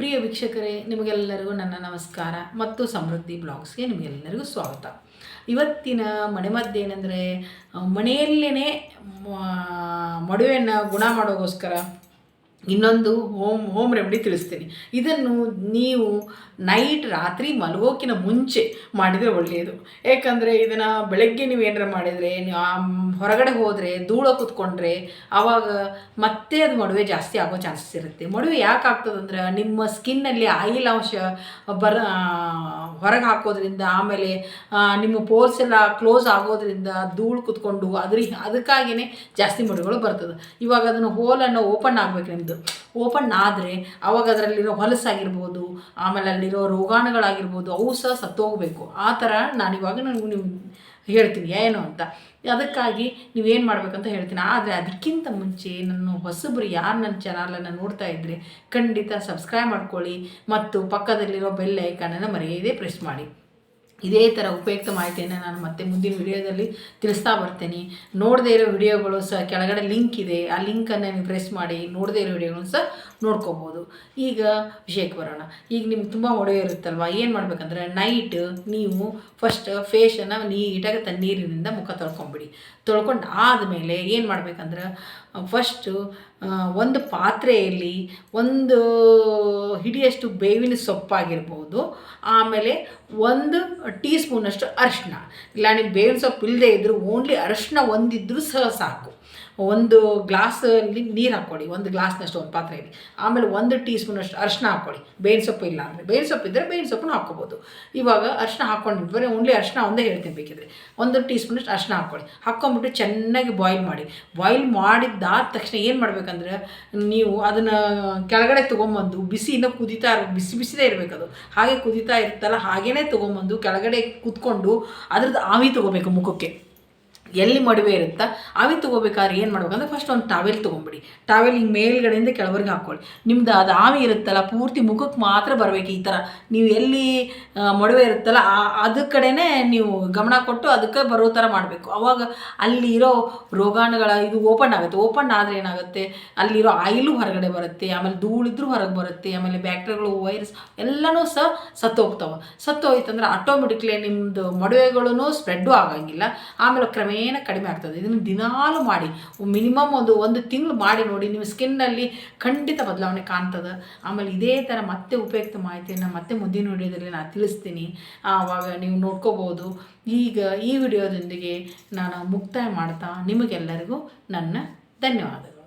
ಪ್ರಿಯ ವೀಕ್ಷಕರೇ, ನಿಮಗೆಲ್ಲರಿಗೂ ನನ್ನ ನಮಸ್ಕಾರ ಮತ್ತು ಸಮೃದ್ಧಿ ಬ್ಲಾಗ್ಸ್ಗೆ ನಿಮಗೆಲ್ಲರಿಗೂ ಸ್ವಾಗತ. ಇವತ್ತಿನ ಮನೆಮದ್ದು ಏನಂದರೆ ಮನೆಯಲ್ಲೇ ಮಡುವೆಯನ್ನು ಗುಣ ಮಾಡೋಗೋಸ್ಕರ ಇನ್ನೊಂದು ಹೋಮ್ ಹೋಮ್ ರೆಮಿಡಿ ತಿಳಿಸ್ತೀನಿ. ಇದನ್ನು ನೀವು ನೈಟ್ ರಾತ್ರಿ ಮಲಗೋಕಿನ ಮುಂಚೆ ಮಾಡಿದರೆ ಒಳ್ಳೆಯದು ಏಕೆಂದರೆ ಇದನ್ನು ಬೆಳಗ್ಗೆ ನೀವು ಏನಾರ ಮಾಡಿದರೆ ಹೊರಗಡೆ ಹೋದರೆ, ಧೂಳ ಕೂತ್ಕೊಂಡ್ರೆ ಆವಾಗ ಮತ್ತೆ ಅದು ಮಡುವೆ ಜಾಸ್ತಿ ಆಗೋ ಚಾನ್ಸಸ್ ಇರುತ್ತೆ. ಮಡುವೆ ಯಾಕೆ ಆಗ್ತದಂದ್ರೆ ನಿಮ್ಮ ಸ್ಕಿನ್ನಲ್ಲಿ ಆಯಿಲ್ ಅಂಶ ಬರ ಹೊರಗೆ ಹಾಕೋದ್ರಿಂದ ಆಮೇಲೆ ನಿಮ್ಮ ಪೋರ್ಸ್ ಎಲ್ಲ ಕ್ಲೋಸ್ ಆಗೋದ್ರಿಂದ ಧೂಳು ಕುತ್ಕೊಂಡು ಅದ್ರ ಅದಕ್ಕಾಗಿಯೇ ಜಾಸ್ತಿ ಮಡುಗಳು ಬರ್ತದೆ. ಇವಾಗ ಅದನ್ನು ಹೋಲನ್ನು ಓಪನ್ ಆಗಬೇಕು ನಿಮ್ಮದು ಓಪನ್ ಆದರೆ ಅವಾಗ ಅದರಲ್ಲಿರೋ ಹೊಲಸಾಗಿರ್ಬೋದು ಆಮೇಲೆ ಅಲ್ಲಿರೋ ರೋಗಾಣುಗಳಾಗಿರ್ಬೋದು, ಅವು ಸಹ ಸತ್ತೋಗಬೇಕು. ಆ ಥರ ನಾನಿವಾಗ ನನಗೆ ನೀವು ಹೇಳ್ತೀನಿ, ಏನು ಅಂತ. ಅದಕ್ಕಾಗಿ ನೀವೇನು ಮಾಡಬೇಕಂತ ಹೇಳ್ತೀನಿ. ಆದರೆ ಅದಕ್ಕಿಂತ ಮುಂಚೆ ನನ್ನ ಹೊಸಬ್ರು ಯಾರು ನನ್ನ ಚಾನಲನ್ನು ನೋಡ್ತಾ ಇದ್ದರೆ ಖಂಡಿತ ಸಬ್ಸ್ಕ್ರೈಬ್ ಮಾಡ್ಕೊಳ್ಳಿ ಮತ್ತು ಪಕ್ಕದಲ್ಲಿರೋ ಬೆಲ್ ಐಕಾನನ್ನು ಮರೆಯದೇ ಪ್ರೆಸ್ ಮಾಡಿ. ಇದೇ ಥರ ಉಪಯುಕ್ತ ಮಾಹಿತಿಯನ್ನು ನಾನು ಮತ್ತೆ ಮುಂದಿನ ವಿಡಿಯೋದಲ್ಲಿ ತಿಳಿಸ್ತಾ ಬರ್ತೀನಿ. ನೋಡದೇ ಇರೋ ವಿಡಿಯೋಗಳು ಸಹ ಕೆಳಗಡೆ ಲಿಂಕ್ ಇದೆ. ಆ ಲಿಂಕನ್ನು ನೀವು ಪ್ರೆಸ್ ಮಾಡಿ ನೋಡದೇ ಇರೋ ವಿಡಿಯೋಗಳನ್ನು ಸಹ ನೋಡ್ಕೋಬೋದು. ಈಗ ವಿಷಯಕ್ಕೆ ಬರೋಣ. ಈಗ ನಿಮ್ಗೆ ತುಂಬ ಒಡೆಯೋ ಇರುತ್ತಲ್ವ? ಏನು ಮಾಡಬೇಕಂದ್ರೆ ನೈಟ್ ನೀವು ಫಸ್ಟ್ ಫೇಶನ್ನು ನೀಟಾಗಿ ತಣ್ಣೀರಿನಿಂದ ಮುಖ ತೊಳ್ಕೊಂಬಿಡಿ. ತೊಳ್ಕೊಂಡು ಆದಮೇಲೆ ಏನು ಮಾಡಬೇಕಂದ್ರೆ ಫಸ್ಟು ಒಂದು ಪಾತ್ರೆಯಲ್ಲಿ ಒಂದು ಹಿಡಿಯಷ್ಟು ಬೇವಿನ ಸೊಪ್ಪಾಗಿರ್ಬೋದು, ಆಮೇಲೆ ಒಂದು ಟೀ ಸ್ಪೂನಷ್ಟು ಅರಿಶಿನ ಇಲ್ಲ ನೀವು ಬೇವಿನ ಸೊಪ್ಪು ಇಲ್ಲದೆ ಇದ್ದರೂ ಓನ್ಲಿ ಅರಿಶಿನ ಒಂದಿದ್ದರೂ ಸಹ ಸಾಕು. ಒಂದು ಗ್ಲಾಸಲ್ಲಿ ನೀರು ಹಾಕ್ಕೊಳ್ಳಿ ಒಂದು ಗ್ಲಾಸ್ನಷ್ಟು ಒಂದು ಪಾತ್ರೆಯಲ್ಲಿ. ಆಮೇಲೆ ಒಂದು ಟೀ ಸ್ಪೂನಷ್ಟು ಅರಿಶಿನ ಹಾಕ್ಕೊಳ್ಳಿ ಬೇವಿನ ಸೊಪ್ಪು ಇಲ್ಲ ಅಂದರೆ. ಬೇವಿನ ಸೊಪ್ಪು ಇದ್ದರೆ ಬೇವಿನ ಸೊಪ್ಪನ್ನು ಹಾಕ್ಕೋಬೋದು. ಇವಾಗ ಅರಿಶಿನ ಹಾಕ್ಕೊಂಡು ಬರೀ ಓನ್ಲಿ ಅರಿಶಿನ ಒಂದೇ ಹೇಳ್ತೀನಿ ಬೇಕಿದ್ರೆ. ಒಂದು ಟೀ ಸ್ಪೂನಷ್ಟು ಅರಿಶಿನ ಹಾಕ್ಕೊಳ್ಳಿ ಹಾಕ್ಕೊಂಬಿಟ್ಟು ಚೆನ್ನಾಗಿ ಬಾಯ್ಲ್ ಮಾಡಿ. ಬಾಯ್ಲ್ ಮಾಡಿದ್ದಾದ ತಕ್ಷಣ ಏನು ಮಾಡ್ಬೇಕಂದ್ರೆ ನೀವು ಅದನ್ನು ಕೆಳಗಡೆ ತೊಗೊಂಬಂದು ಬಿಸಿ ಇನ್ನೂ ಕುದಿತಾ ಇರ್ಬೇಕು ಬಿಸಿ ಬಿಸಿದೇ ಅದು ಹಾಗೆ ಕುದಿತಾ ಇರುತ್ತಲ್ಲ ಹಾಗೇ ತೊಗೊಂಬಂದು ಕೆಳಗಡೆ ಕೂತ್ಕೊಂಡು ಅದ್ರದ್ದು ಆವಿ ತೊಗೋಬೇಕು ಮುಖಕ್ಕೆ. ಎಲ್ಲಿ ಮಡುವೆ ಇರುತ್ತಾ ಅವಿ ತೊಗೋಬೇಕಾದ್ರೆ ಏನು ಮಾಡ್ಬೇಕಂದ್ರೆ ಫಸ್ಟ್ ಒಂದು ಟಾವೆಲ್ ತೊಗೊಂಬಿಡಿ. ಟಾವೆಲ್ ಹಿಂಗೆ ಮೇಲ್ಗಡೆಯಿಂದ ಕೆಳವರೆಗೆ ಹಾಕ್ಕೊಳ್ಳಿ ನಿಮ್ದು ಅದು ಆವಿ ಇರುತ್ತಲ್ಲ, ಪೂರ್ತಿ ಮುಖಕ್ಕೆ ಮಾತ್ರ ಬರಬೇಕು ಈ ಥರ ನೀವು ಎಲ್ಲಿ ಮೊಡವೆ ಇರುತ್ತಲ್ಲ, ಆ ಅದ್ರ ಕಡೆನೇ ನೀವು ಗಮನ ಕೊಟ್ಟು ಅದಕ್ಕೆ ಬರೋ ಥರ ಮಾಡಬೇಕು. ಅವಾಗ ಅಲ್ಲಿರೋ ರೋಗಾಣುಗಳ ಇದು ಓಪನ್ ಆಗುತ್ತೆ. ಓಪನ್ ಆದರೆ ಏನಾಗುತ್ತೆ? ಅಲ್ಲಿರೋ ಆಯಿಲು ಹೊರಗಡೆ ಬರುತ್ತೆ, ಆಮೇಲೆ ಧೂಳಿದ್ರೂ ಹೊರಗೆ ಬರುತ್ತೆ, ಆಮೇಲೆ ಬ್ಯಾಕ್ಟೀರಿಯಾಗಳು, ವೈರಸ್ ಎಲ್ಲನೂ ಸಹ ಸತ್ತು ಸತ್ತೋಯ್ತಂದ್ರೆ ಆಟೋಮೆಟಿಕ್ಲಿ ನಿಮ್ಮದು ಮಡುವೆಗಳೂ ಸ್ಪ್ರೆಡ್ಡು ಆಗಂಗಿಲ್ಲ. ಆಮೇಲೆ ಕ್ರಮೇಣ ಕಡಿಮೆ ಆಗ್ತದೆ. ಇದನ್ನು ದಿನಾಲು ಮಾಡಿ, ಮಿನಿಮಮ್ ಒಂದು ಒಂದು ತಿಂಗಳು ಮಾಡಿ ನೋಡಿ, ನಿಮ್ಮ ಸ್ಕಿನ್ನಲ್ಲಿ ಖಂಡಿತ ಬದಲಾವಣೆ ಕಾಣ್ತದೆ. ಆಮೇಲೆ ಇದೇ ಥರ ಮತ್ತೆ ಉಪಯುಕ್ತ ಮಾಹಿತಿಯನ್ನು ಮತ್ತೆ ಮುಂದಿನ ವಿಡಿಯೋದಲ್ಲಿ ನಾನು ತಿಳಿಸ್ತೀನಿ. ಆವಾಗ ನೀವು ನೋಡ್ಕೋಬೋದು. ಈಗ ಈ ವಿಡಿಯೋದೊಂದಿಗೆ ನಾನು ಮುಕ್ತಾಯ ಮಾಡ್ತಾ ನಿಮಗೆಲ್ಲರಿಗೂ ನನ್ನ ಧನ್ಯವಾದಗಳು.